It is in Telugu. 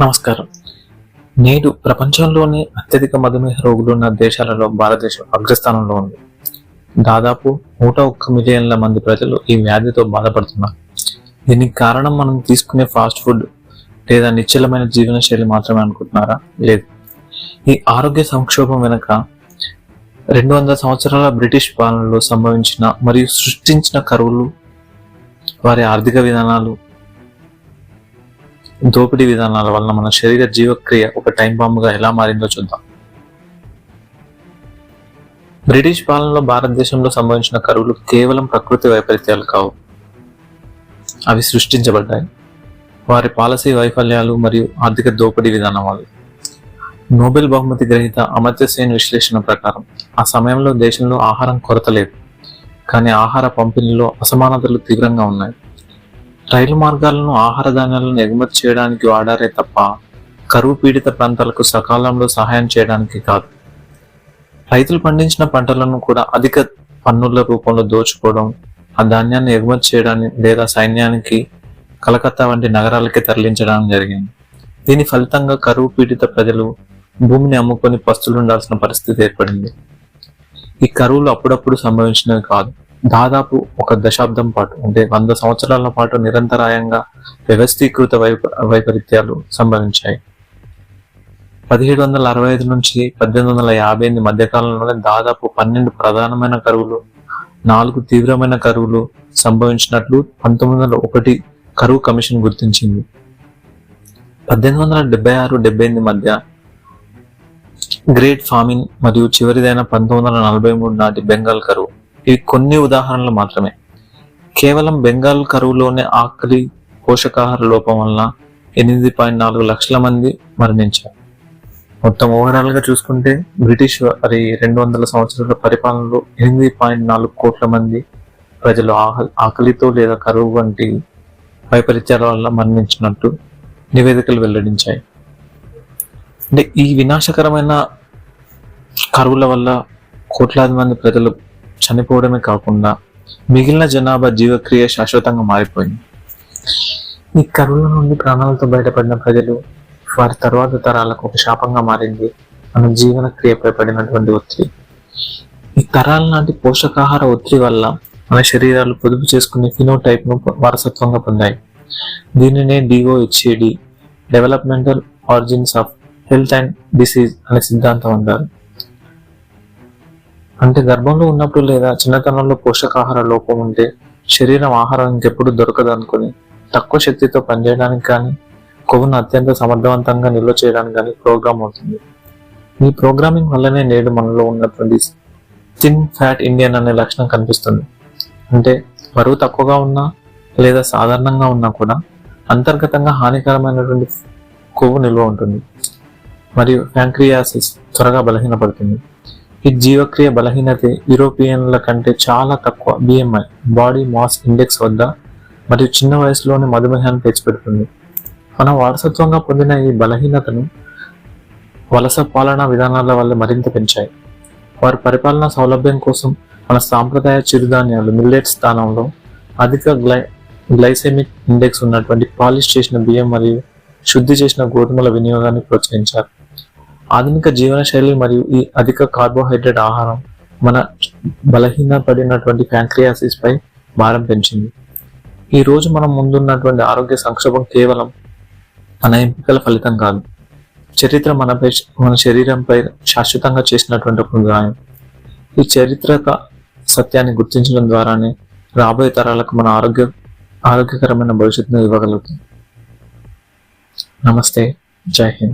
నమస్కారం. నేడు ప్రపంచంలోనే అత్యధిక మధుమేహ రోగులు ఉన్న దేశాలలో భారతదేశం అగ్రస్థానంలో ఉంది. దాదాపు నూట ఒక్క మిలియన్ల మంది ప్రజలు ఈ వ్యాధితో బాధపడుతున్నారు. దీనికి కారణం మనం తీసుకునే ఫాస్ట్ ఫుడ్ లేదా నిశ్చలమైన జీవనశైలి మాత్రమే అనుకుంటున్నారా? లేదు. ఈ ఆరోగ్య సంక్షోభం వెనుక రెండు వందల సంవత్సరాల బ్రిటిష్ పాలనలో సంభవించిన మరియు సృష్టించిన కరువులు వారి ఆర్థిక విధానాలు దోపిడీ విధానాల వలన మన శరీర జీవక్రియ ఒక టైం బాంబుగా ఎలా మారిందో చూద్దాం. బ్రిటిష్ పాలనలో భారతదేశంలో సంభవించిన కరువులు కేవలం ప్రకృతి వైపరీత్యాలు కావు. అవి సృష్టించబడ్డాయి. వారి పాలసీ వైఫల్యాలు మరియు ఆర్థిక దోపిడీ విధానం వల్ల నోబెల్ బహుమతి గ్రహీత అమర్త్య సేన్ విశ్లేషణ ప్రకారం ఆ సమయంలో దేశంలో ఆహారం కొరత లేదు. కానీ ఆహార పంపిణీలో అసమానతలు తీవ్రంగా ఉన్నాయి. రైలు మార్గాలను ఆహార ధాన్యాలను ఎగుమతి చేయడానికి వాడారే తప్ప కరువు పీడిత ప్రాంతాలకు సకాలంలో సహాయం చేయడానికి కాదు. రైతులు పండించిన పంటలను కూడా అధిక పన్నుల రూపంలో దోచుకోవడం ఆ ధాన్యాన్ని ఎగుమతి చేయడానికి లేదా సైన్యానికి కలకత్తా వంటి నగరాలకి తరలించడం జరిగింది. దీని ఫలితంగా కరువు పీడిత ప్రజలు భూమిని అమ్ముకొని పస్తులుండాల్సిన పరిస్థితి ఏర్పడింది. ఈ కరువులు అప్పుడప్పుడు సంభవించినవి కాదు. దాదాపు ఒక దశాబ్దం పాటు అంటే వంద సంవత్సరాల పాటు నిరంతరాయంగా వ్యవస్థీకృత వైప వైపరీత్యాలు సంభవించాయి. పదిహేడు వందల అరవై ఐదు నుంచి పద్దెనిమిది వందల యాభై ఎనిమిది మధ్యకాలంలోనే దాదాపు పన్నెండు ప్రధానమైన కరువులు నాలుగు తీవ్రమైన కరువులు సంభవించినట్లు పంతొమ్మిది వందల ఒకటి కరువు కమిషన్ గుర్తించింది. పద్దెనిమిది వందల డెబ్బై ఆరు డెబ్బై ఎనిమిది మధ్య గ్రేట్ ఫామిన్ మరియు చివరిదైన పంతొమ్మిది వందల నలభై మూడు నాటి బెంగాల్ కరువు ఇవి కొన్ని ఉదాహరణలు మాత్రమే. కేవలం బెంగాల్ కరువులోనే ఆకలి పోషకాహార లోపం వలన ఎనిమిది పాయింట్ నాలుగు లక్షల మంది మరణించారు. మొత్తం ఓవరాల్గా చూసుకుంటే బ్రిటిష్ వారి రెండు వందల సంవత్సరాల పరిపాలనలో ఎనిమిది పాయింట్ నాలుగు కోట్ల మంది ప్రజలు ఆహ- ఆకలితో లేదా కరువు వంటి వైపరీత్యాల వల్ల మరణించినట్టు నివేదికలు వెల్లడించాయి. అంటే ఈ వినాశకరమైన కరువుల వల్ల కోట్లాది మంది ప్రజలు చనిపోవడమే కాకుండా మిగిలిన జనాభా జీవక్రియ శాశ్వతంగా మారిపోయింది. ఈ కరువుల నుండి ప్రాణాలతో బయటపడిన ప్రజలు వారి తర్వాత తరాలకు ఒక శాపంగా మారింది మన జీవన క్రియపై పడినటువంటి ఒత్తిడి. ఈ తరాల నాటి పోషకాహార ఒత్తిడి వల్ల మన శరీరాలు పొదుపు చేసుకునే ఫినోటైప్ను వారసత్వంగా పొందాయి. దీనినే డిఓహెచ్ఏడి developmental origins of health and disease అనే సిద్ధాంతం అంటారు. అంటే గర్భంలో ఉన్నప్పుడు లేదా చిన్నతనంలో పోషకాహార లోపం ఉంటే శరీరం ఆహారం ఇంకెప్పుడు దొరకదు అనుకుని తక్కువ శక్తితో పనిచేయడానికి కానీ కొవ్వును అత్యంత సమర్థవంతంగా నిల్వ చేయడానికి కానీ ప్రోగ్రామ్ అవుతుంది. ఈ ప్రోగ్రామింగ్ వల్లనే నేడు మనలో ఉన్నటువంటి థిన్ ఫ్యాట్ ఇండియన్ అనే లక్షణం కనిపిస్తుంది. అంటే బరువు తక్కువగా ఉన్నా లేదా సాధారణంగా ఉన్నా కూడా అంతర్గతంగా హానికరమైనటువంటి కొవ్వు నిల్వ ఉంటుంది. మరియు ఫ్యాంక్రియాసిస్ త్వరగా బలహీనపడుతుంది. ఈ జీవక్రియ బలహీనత యూరోపియన్ల కంటే చాలా తక్కువ బిఎంఐ బాడీ మాస్ ఇండెక్స్ వద్ద మరియు చిన్న వయసులోనే మధుమేహాన్ని తెచ్చిపెడుతుంది. మనం వారసత్వంగా పొందిన ఈ బలహీనతను వలస పాలనా విధానాల వల్ల మరింత పెంచాయి. వారి పరిపాలనా సౌలభ్యం కోసం మన సాంప్రదాయ చిరుధాన్యాలు మిల్లెట్ స్థానంలో అధిక గ్లై గ్లైసెమిక్ ఇండెక్స్ ఉన్నటువంటి పాలిష్ చేసిన బియ్యం మరియు శుద్ధి చేసిన గోధుమల వినియోగాన్ని ప్రోత్సహించారు. ఆధునిక జీవనశైలి మరియు ఈ అధిక కార్బోహైడ్రేట్ ఆహారం మన బలహీన పడినటువంటి ప్యాంక్రియాసిస్ పై భారం పెంచింది. ఈ రోజు మనం ముందున్నటువంటి ఆరోగ్య సంక్షోభం కేవలం మన ఎంపికల ఫలితం కాదు చరిత్ర మనపై మన శరీరంపై శాశ్వతంగా చేసినటువంటి ఒక గాయం. ఈ చరిత్రక సత్యాన్ని గుర్తించడం ద్వారానే రాబోయే తరాలకు మన ఆరోగ్య ఆరోగ్యకరమైన భవిష్యత్తును ఇవ్వగలుగుతుంది నమస్తే జై హింద్.